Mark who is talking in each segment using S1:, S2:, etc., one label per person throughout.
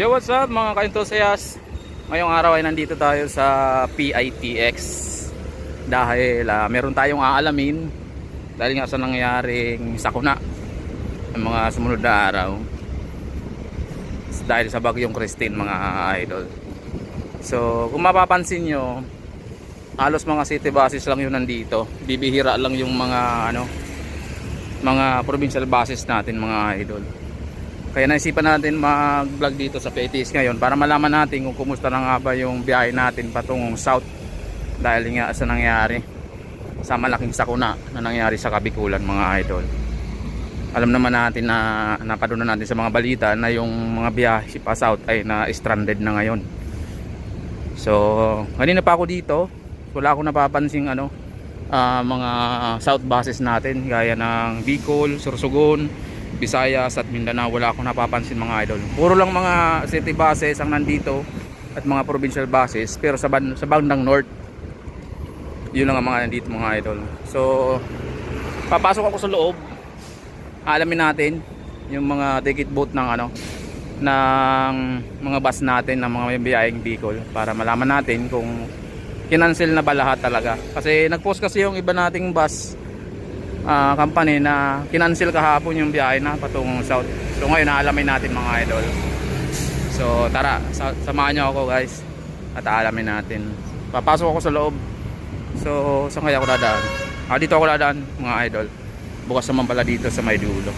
S1: Yo, what's up mga ka-enthusiast? Ngayong araw ay nandito tayo sa PITX dahil ah, meron tayong aalamin dahil nga sa nangyaring sakuna ng mga sumunod na araw dahil sa bagyong Christine mga idol. So, kung mapapansin nyo, halos mga city buses lang yun nandito. Bibihira lang yung mga ano mga provincial buses natin mga idol. Kaya naisipan natin mag-vlog dito sa PITX ngayon para malaman natin kung kumusta na nga ba yung biyahe natin patungong south dahil nga sa nangyari sa malaking sakuna na nangyari sa Kabikulan mga idol. Alam naman natin na napadunan natin sa mga balita na yung mga biyahe pa south ay na stranded na ngayon. So, kanina pa ako dito, wala akong napapansing ano, ah, mga south buses natin gaya ng Bicol, Sorsogon, Visayas at Mindanao wala akong napapansin mga idol. Puro lang mga city buses ang nandito at mga provincial buses pero sa, ban sa bandang north yun lang ang mga nandito mga idol. So papasok ako sa loob. Alamin natin yung mga ticket booth ng ano ng mga bus natin ng mga may biyayeng Bicol para malaman natin kung kinancel na ba lahat talaga. Kasi nag-post kasi yung iba nating bus ah, company na kinancel kahapon yung biyahe na patungong south. So ngayon naalamin natin mga idol. So tara, sa samahan niyo ako guys at aalamin natin. Papasok ako sa loob. So saan kaya ako dadaan? Ah, dito ako dadaan mga idol. Bukas naman pala dito sa may dulo.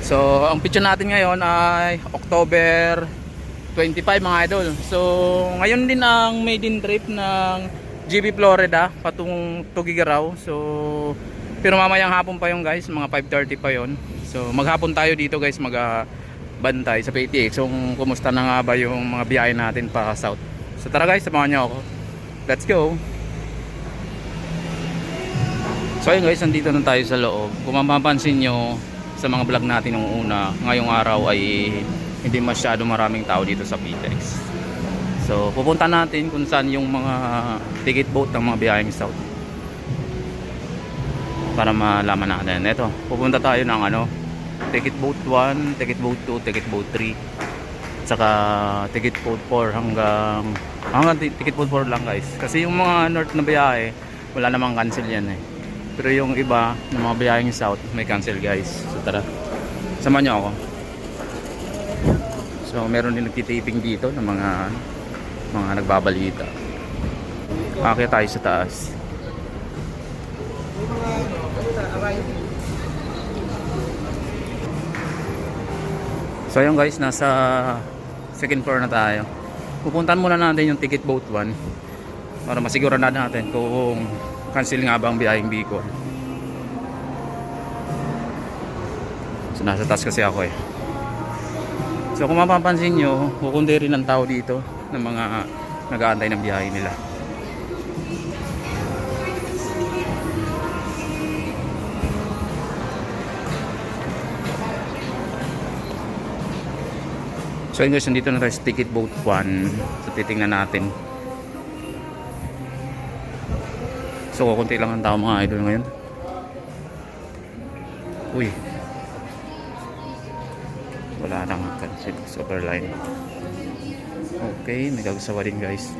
S1: So ang picture natin ngayon ay October 25 mga idol. So ngayon din ang maiden trip ng GB Florida patungong Tugigaraw. So pero mamayang hapon pa yung guys, mga 5:30 pa yon. So maghapon tayo dito guys mag bantay sa PTX kung kumusta na nga ba yung mga biyahe natin pa south. So tara guys, samahan niyo ako. Let's go. So ayun guys, nandito na tayo sa loob. Kung mapapansin nyo sa mga vlog natin nung una, ngayong araw ay hindi masyado maraming tao dito sa PTX. So pupunta natin kung saan yung mga ticket boat ng mga biyaheng south. Para malaman natin. Ito, pupunta tayo ng ano, ticket boat 1, ticket boat 2, ticket boat 3. Saka ticket boat 4 hanggang hanggang ti- ticket boat 4 lang guys. Kasi yung mga north na biyahe, wala namang cancel yan eh. Pero yung iba ng mga biyaheng south, may cancel guys. So tara, samahan niyo ako. So meron din nagtitiping dito ng mga mga nagbabalita. Akit tayo sa taas. So ayun guys, nasa second floor na tayo. Pupuntahan muna natin yung ticket boat 1 para masiguro na natin kung cancel nga ba ang biyaheng Bicol. So nasa taas kasi ako eh. So kung mapapansin nyo, kukundi rin ang tao dito ng mga nag-aantay ng biyahe nila. So yun guys, nandito na tayo sa ticket boat 1. So titingnan natin. So kukunti lang ang tao mga idol ngayon. Uy. Wala nang cancel super line. Okay, may gagasawa din guys.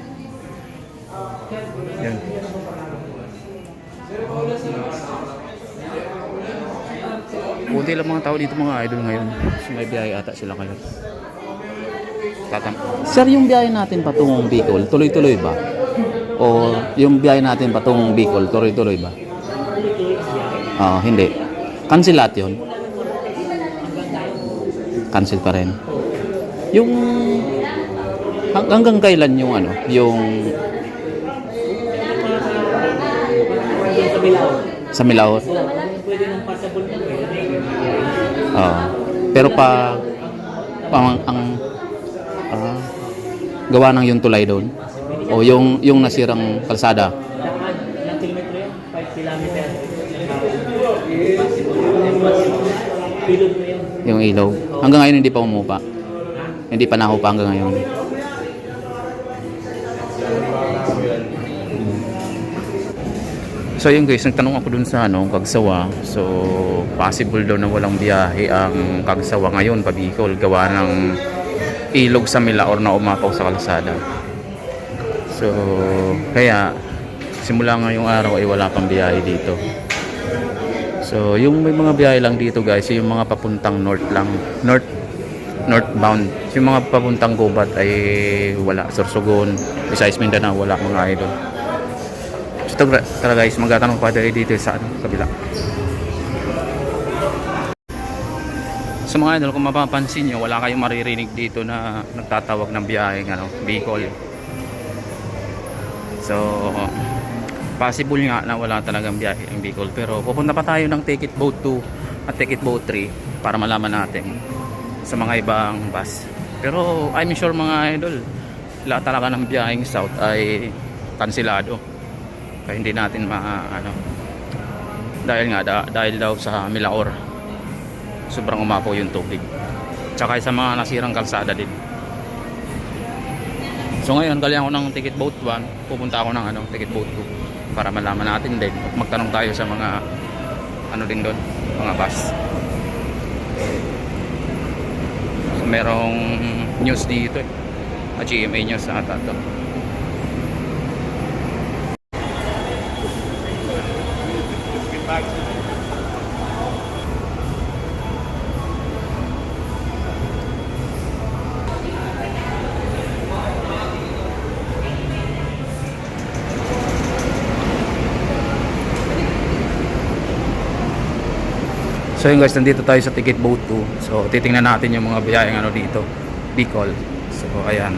S1: Yan. Kunti lang mga tao dito mga idol ngayon. So may biyahe ata sila ngayon. Tatam. Sir, yung biyahe natin patungong Bicol, tuloy-tuloy ba? O yung biyahe natin patungong Bicol, tuloy-tuloy ba? Ah, hindi. Cancel lahat yun? Cancel pa rin. Yung hanggang kailan yung ano, yung
S2: sa Bilao.
S1: sa Milaot?
S2: Pwede ng passable na
S1: pero pa ang, ang ah, gawa ng yung tulay doon o yung yung nasirang kalsada.
S2: Ilang kilometro yun? 5 kilometer. Possible.
S1: Yung ilaw. Hanggang ngayon hindi pa umupa. Hindi pa nahupa hanggang ngayon. So yun guys, nagtanong ako dun sa ano, Kagsawa. So possible daw na walang biyahe ang Kagsawa ngayon, Pabicol. Gawa ng ilog sa Milaor na umapaw sa kalsada. So, kaya simula ngayong araw ay wala pang biyahe dito. So, yung may mga biyahe lang dito guys, yung mga papuntang north lang. North northbound. Yung mga papuntang Gubat ay wala. Sorsogon, Visayas Mindanao, wala mga idol. Tara, tara guys, magtatanong pa tayo dito sa ano, kabila. Sa mga idol, kung mapapansin nyo, wala kayong maririnig dito na nagtatawag ng biyaheng ano, Bicol. So, possible nga na wala talagang biyahe ang Bicol. Pero pupunta pa tayo ng Ticket Boat 2 at Ticket Boat 3 para malaman natin sa mga ibang bus. Pero I'm sure mga idol, lahat talaga ng biyaheng South ay kansilado. Kaya hindi natin ma ano dahil nga da- dahil daw sa Milaor sobrang umapo yung tubig. Tsaka sa mga nasirang kalsada din. So ngayon, galing ako ng ticket boat 1, pupunta ako ng ano, ticket boat 2 para malaman natin din at magtanong tayo sa mga ano din doon, mga bus. So, merong news dito eh. Ah, GMA news ata to. So yun guys, nandito tayo sa Ticket Boat 2. So titingnan natin yung mga biyayang ano dito, Bicol. So ayan.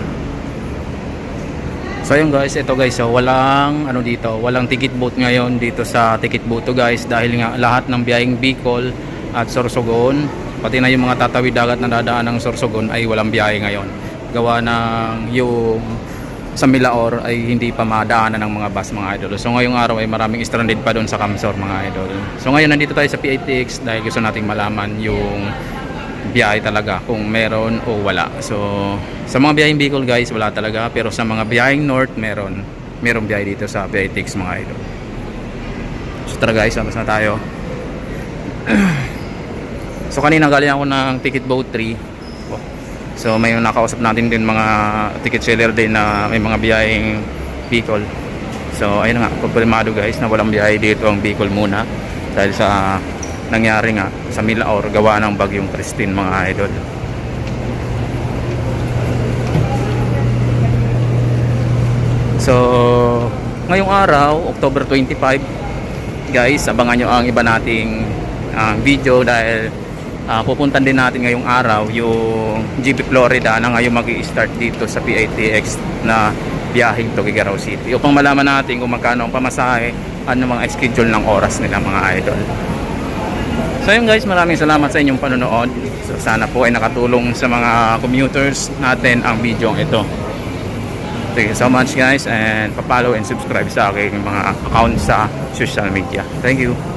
S1: So yun guys, ito guys, so walang ano dito, walang ticket boat ngayon dito sa Ticket Boat 2 guys dahil nga lahat ng biyayang Bicol at Sorsogon, pati na yung mga tatawid dagat na dadaan ng Sorsogon ay walang biyahe ngayon. Gawa ng yung sa Milaor ay hindi pa madaanan ng mga bus mga idol. So ngayong araw ay maraming stranded pa doon sa Camsor mga idol. So ngayon nandito tayo sa PITX dahil gusto nating malaman yung biyahe talaga kung meron o wala. So sa mga biyaheng Bicol guys wala talaga pero sa mga biyaheng North meron. Merong biyahe dito sa PITX mga idol. So tara guys, amas na tayo. so kanina galing ako ng Ticket Boat 3 So may nakausap natin din mga ticket seller din na may mga biyaheng Bicol. So ayun nga, problemado guys na walang biyahe dito ang Bicol muna dahil sa nangyari nga sa Milaor gawa ng bagyong Christine mga idol. So ngayong araw, October 25 guys, abangan nyo ang iba nating ah, video dahil Ah, pupuntan din natin ngayong araw yung GP Florida na ngayon mag start dito sa PITX na biyaheng to Gigaraw City. Upang malaman natin kung magkano ang pamasahe ano mga schedule ng oras nila mga idol. So yun guys maraming salamat sa inyong panonood. So sana po ay nakatulong sa mga commuters natin ang video ito. Thank you so much guys and pa-follow and subscribe sa aking mga account sa social media. Thank you